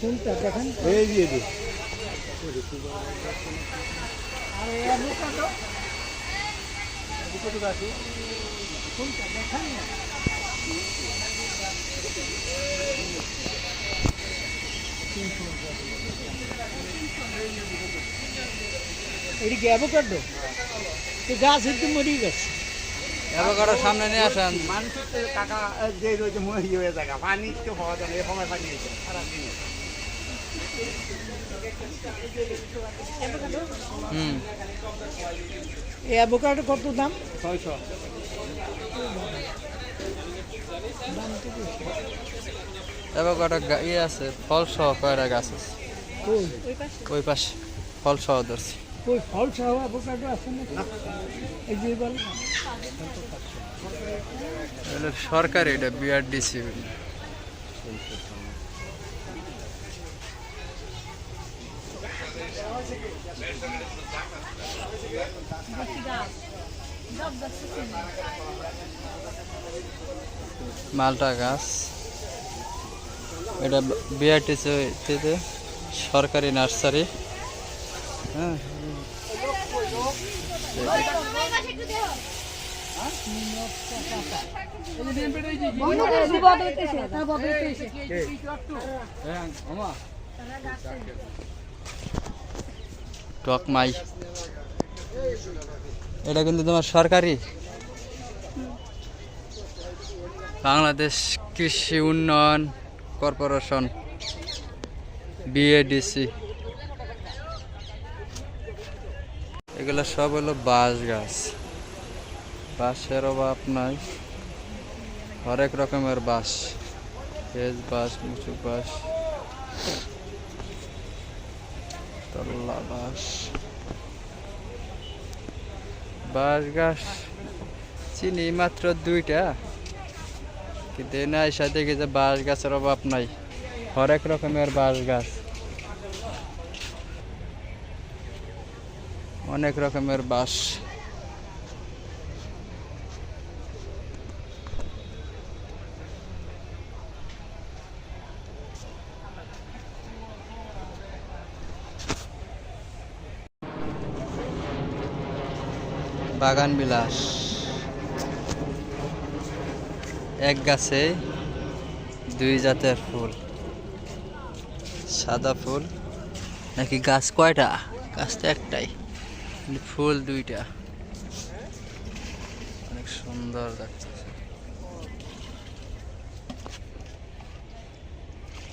কোনটা দেখেন এই দিয়ে দিই আর এই অ্যাভোকাডো কোনটা দেখেন না এটা কি অ্যাভোকাডো তো গাছ একটু মরে গেছে। অ্যাভোকাডোর সামনে নিয়ে আসেন। মানুষের তো টাকা যে রয়েছে হয়ে যায় পানি তো পাওয়া যায় না সময় পানি হয়েছে হুম। এই অ্যাভোকাডো কত দাম? ছয়শো। অ্যাভোকাডো গা- ইয়ে আছে ফল সহ কয়টা গাছ আছে? ওই পাশে ফল সহ ধরছি। কই ফল সহ অ্যাভোকাডো আছে না এই যে বল। সরকারি, এটা বিআরডিসি মালটা গাছ। এটা বিআরটিসিতে সরকারি নার্সারি। হ্যাঁ। টক মাই। এটা কিন্তু তোমার সরকারি। বাংলাদেশ কৃষি উন্নয়ন কর্পোরেশন বিএডিসি এগুলো সব হলো বাঁশ গাছ। বাঁশের অভাব নাই। হরেক রকমের বাঁশ। পেজ বাঁশ মুচুক বাঁশ তল্লা বাঁশ। বাঁশ গাছ চিনি মাত্র দুইটা। কিন্তু এনে আইসা দেখি যে বাঁশ গাছের অভাব নাই। হরেক রকমের বাঁশ গাছ। অনেক রকমের বাঁশ। বাগান বিলাস। এক গাছে দুই জাতের ফুল। সাদা ফুল। নাকি গাছ কয়টা? গাছ তো একটাই। ফুল দুইটা। অনেক সুন্দর দেখতে